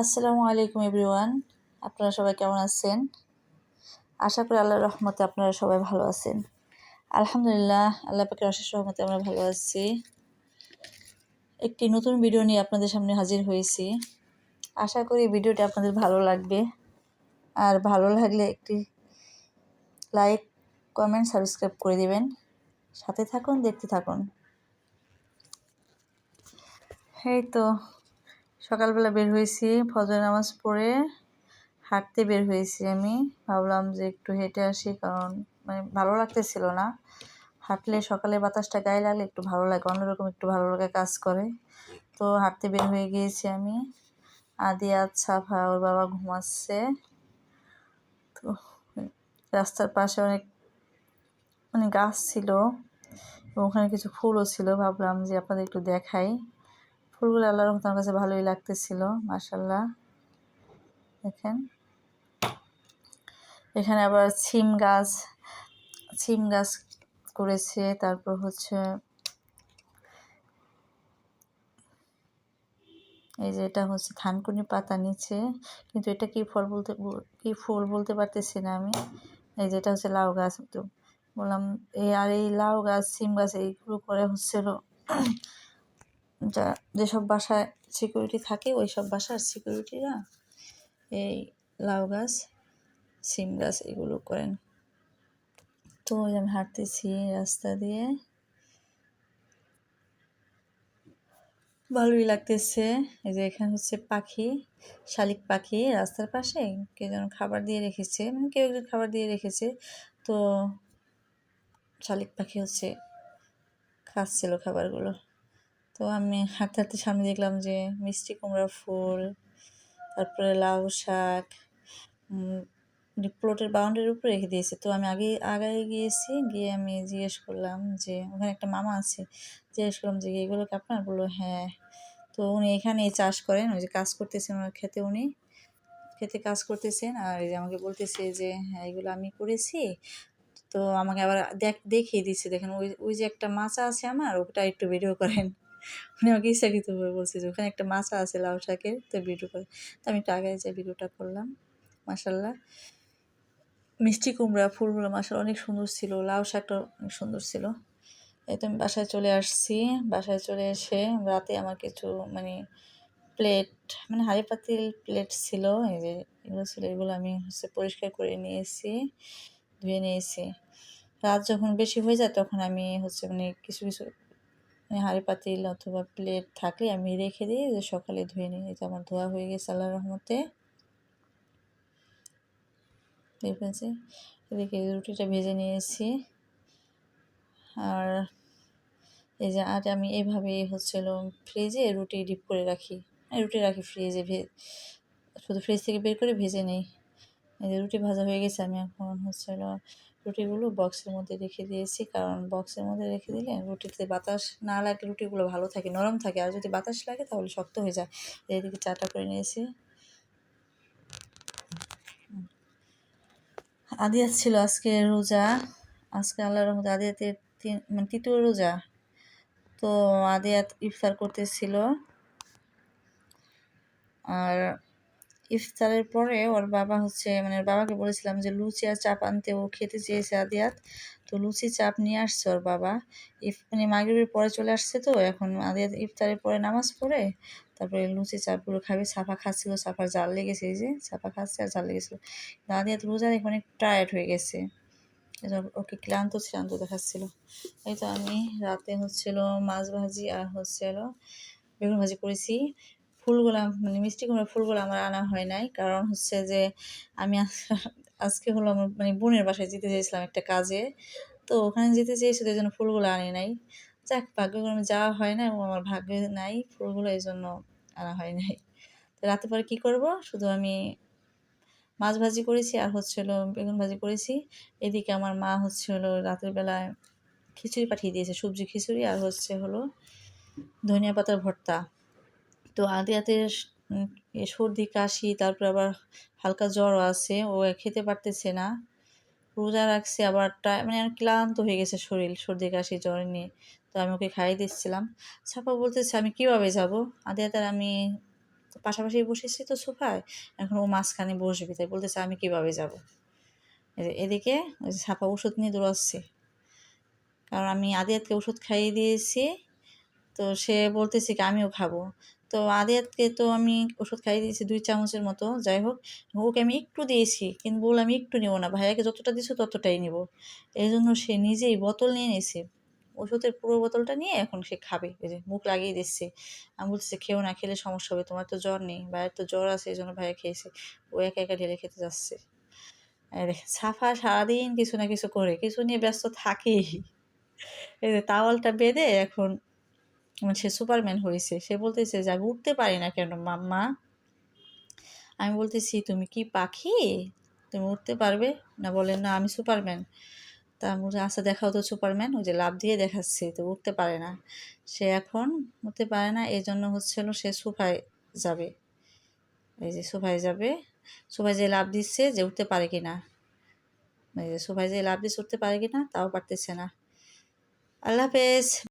আসসালামু আলাইকুম এভরিওয়ান। আপনারা সবাই কেমন আছেন? আশা করি আল্লাহর রহমতে আপনারা সবাই ভালো আছেন। আলহামদুলিল্লাহ, আল্লাহ পাকের অশেষ রহমতে আমরা ভালো আছি। একটি নতুন ভিডিও নিয়ে আপনাদের সামনে হাজির হয়েছি। আশা করি ভিডিওটি আপনাদের ভালো লাগবে। আর ভালো লাগলে একটি লাইক কমেন্ট সাবস্ক্রাইব করে দিবেন। সাথে থাকুন, দেখতে থাকুন। এই তো সকালবেলা বের হয়েছি ফজর নামাজ পড়ে হাঁটতে বের হয়েছি আমি। ভাবলাম যে একটু হেঁটে আসি, কারণ মানে ভালো লাগতেছিল না। হাঁটলে সকালে বাতাসটা গায়ে লাগলে একটু ভালো লাগে, অন্যরকম একটু ভালো লাগে কাজ করে। তো হাঁটতে বের হয়ে গিয়েছি আমি। আদিয়া ছাফা ওর বাবা ঘুমাচ্ছে। তো রাস্তার পাশে অনেক মানে গাছ ছিল ওখানে কিছু ফুলও ছিল। ভাবলাম যে আপনাদের একটু দেখাই। ফুলগুলো আল্লাহর রহমত আমার কাছে ভালোই লাগতেছিল মাসাল্লাহ দেখেন। এখানে আবার ছিম গাছ ছিম গাছ করেছে, তারপর হচ্ছে এই যে এটা হচ্ছে থানকুনি পাতা নিচে, কিন্তু এটা কি ফল বলতে, কি ফুল বলতে পারতেছি না আমি। এই যে এটা হচ্ছে লাউ গাছ, তো বললাম, এই আর এই লাউ গাছ সিম গাছ, এইগুলো করে হচ্ছিল যা, যেসব বাসায় সিকিউরিটি থাকে ওই সব বাসার সিকিউরিটিরা এই লাউ গাছ, সিম গাছ এগুলো করেন। তো ওই আমি হাঁটতেছি রাস্তা দিয়ে। ভালোই লাগতেছে। এই যে এখানে হচ্ছে পাখি, শালিক পাখি রাস্তার পাশে, কে যেন খাবার দিয়ে রেখেছে মানে কেউ একজন খাবার দিয়ে রেখেছে। তো শালিক পাখি হচ্ছে, খাচ্ছিল খাবারগুলো। তো আমি হাঁটতে হাঁটতে সামনে দেখলাম যে মিষ্টি কুমড়া ফুল, তারপরে লাউ শাক প্লটের বাউন্ডারির উপরে রেখে দিয়েছে। তো আমি আগে আগে গিয়েছি, গিয়ে আমি জিজ্ঞেস করলাম যে, ওখানে একটা মামা আছে। জিজ্ঞেস করলাম যে, এগুলো কি আপনার? বলল হ্যাঁ। তো উনি এখানে চাষ করেন, ওই যে কাজ করতেছেন ওনার খেতে উনি। খেতে কাজ করতেছেন আর এই যে আমাকে বলতেছে যে হ্যাঁ এগুলো আমি করেছি। তো আমাকে আবার দেখ, দেখিয়ে দিচ্ছে, দেখেন, ওই ওই যে একটা মাচা আছে আমার, ওটা একটু ভিডিও করেন। উনি আমাকে ইচ্ছাকৃতভাবে বলছে যে, ওখানে একটা মাছা আছে, লাউ শাকের তো ভিডিও করে। তো আমি একটু আগে যে ভিডিওটা করলাম মাসাল্লাহ মিষ্টি কুমড়া, ফুলগুলো মাসাল অনেক সুন্দর ছিল, লাউ শাকটা অনেক সুন্দর ছিল। এই তো আমি বাসায় চলে আসছি, বাসায় চলে এসে রাতে আমার কিছু মানে প্লেট মানে হাড়ি পাতিল প্লেট ছিল, এই যে এগুলো ছিল, এগুলো আমি হচ্ছে পরিষ্কার করে নিয়েছি, ধুয়ে নিয়েছি। রাত যখন বেশি হয়ে যায় তখন আমি হচ্ছে মানে কিছু কিছু হাঁড়ি পাতিল অথবা প্লেট থাকলে আমি রেখে দিই, যে সকালে ধুয়ে নিই। এই এটা আমার ধোয়া হয়ে গেছে আল্লাহ রহমতে। দেখেছি এদিকে রুটিটা ভেজে নিয়েছি। আর এই যে আর আমি এইভাবে হচ্ছিল ফ্রিজে রুটি ডিপ করে রাখি। রুটি রাখি ফ্রিজে ভে শুধু ফ্রিজ থেকে বের করে ভেজে নেই। এই যে রুটি ভাজা হয়ে গেছে, আমি এখন হচ্ছিল রুটিগুলো বক্সের মধ্যে রেখে দিয়েছি। কারণ বক্সের মধ্যে রেখে দিলে রুটিতে বাতাস না লাগে রুটিগুলো ভালো থাকে, নরম থাকে। আর যদি বাতাস লাগে তাহলে শক্ত হয়ে যায়। এদিকে চাটা করে নিয়েছি। আদিয়াত ছিল আজকে রোজা। আজকে আল্লাহর রহমতে আদিয়াতের তিন মানে তৃতীয় রোজা। তো আদিয়াত ইফতার করতেছিল। আর ইফতারের পরে ওর বাবা হচ্ছে মানে ওর বাবাকে বলেছিলাম যে লুচি আর চাপ আনতে, ও খেতে চেয়েছে আদিয়াত। তো লুচি চাপ নিয়ে আসছে ওর বাবা। ইফ মানে মাগরীবের পরে চলে আসছে তো, এখন আদিয়াত ইফতারের পরে নামাজ পড়ে, তারপরে লুচি চাপগুলো খাবে সাফা খাচ্ছিল সাফার জাল লেগেছে যে সাফা খাচ্ছে আর জাল লেগেছিল। আদিয়াত রোজা দেখে অনেক টায়ার্ড হয়ে গেছে। ওকে ক্লান্ত, শ্রান্ত দেখাচ্ছিল। এই তো আমি রাতে হচ্ছিল মাছ ভাজি আর হচ্ছিল বেগুন ভাজি করেছি। ফুলগুলো মানে মিষ্টি কুমড়া ফুলগুলো আমার আনা হয় নাই। কারণ হচ্ছে যে, আমি আজকে হলো আমার মানে বোনের বাসায় যেতে চেয়েছিলাম একটা কাজে। তো ওখানে যেতে চেয়েছি এই জন্য ফুলগুলো আনি নাই। যাক, ভাগ্যক্রমে যাওয়া হয় না এবং আমার ভাগ্যে নাই, ফুলগুলো এই জন্য আনা হয় নাই। তো রাতে পরে কী করব? শুধু আমি মাছ ভাজি করেছি আর হচ্ছে হলো বেগুন ভাজি করেছি। এদিকে আমার মা হচ্ছে হলো রাতের বেলায় খিচুড়ি পাঠিয়ে দিয়েছে, সবজি খিচুড়ি আর হচ্ছে হলো ধনিয়া পাতার ভর্তা। তো আদিয়াতে সর্দি, কাশি, তারপর আবার হালকা জ্বর আছে। ও খেতে পারতেছে না। রোজা রাখছে, আবার মানে ক্লান্ত হয়ে গেছে শরীর, সর্দি, কাশি, জ্বর নিয়ে। তো আমি ওকে খাইয়ে দিচ্ছিলাম। ছাপা বলতেছে, আমি কীভাবে যাব? আদিয়াতার আমি পাশাপাশি বসেছি তো সোফায়। এখন ও মাঝখানে বসবি, তাই বলতেছে, আমি কীভাবে যাব? এদিকে ছাপা ওষুধ নিয়ে দৌড়াচ্ছে। কারণ আমি আদিয়াতকে ওষুধ খাইয়ে দিয়েছি। তো সে বলতেছে কি, আমিও খাব। তো আদিয়াতকে তো আমি ওষুধ খাইয়ে দিয়েছি দুই চামচের মতো, যাই হোক। ওকে আমি একটু দিয়েছি, কিন্তু বললাম আমি একটু নেব না, ভাইয়াকে যতটা দিছো ততটাই নেব। এই জন্য সে নিজেই বোতল নিয়ে নিয়েছে। ওষুধের পুরো বোতলটা নিয়ে এখন সে খাবে, এই যে মুখ লাগিয়ে দিচ্ছে। আমি বলছি খেও না, খেলে সমস্যা হবে, তোমার তো জ্বর নেই, ভাইয়ের তো জ্বর আছে এই জন্য ভাইয়া খেয়েছে। ও একা একা ঢেলে খেতে যাচ্ছে। সাফা সারাদিন কিছু না কিছু করে, কিছু নিয়ে ব্যস্ত থাকেই। এই যে তাওয়ালটা বেঁধে এখন মানে সে সুপারম্যান হয়েছে। সে বলতেছে যে আমি উঠতে পারি না কেন, মাম্মা? আমি বলতেছি, তুমি কি পাখি? তুমি উঠতে পারবে? না বলে, না, আমি সুপারম্যান। তা বলছি আচ্ছা দেখাও তো সুপারম্যান। ওই যে লাভ দিয়ে দেখাচ্ছে, তো উঠতে পারে না। সে এখন উঠতে পারে না এই জন্য হচ্ছিল সে সোফায় যাবে। এই যে সোফায় যাবে। সোফায় যে লাভ দিচ্ছে যে উঠতে পারে কি না? এই যে যে লাভ দিচ্ছে উঠতে পারে কি না? তাও পারতেছে না। আল্লাহ হাফেজ।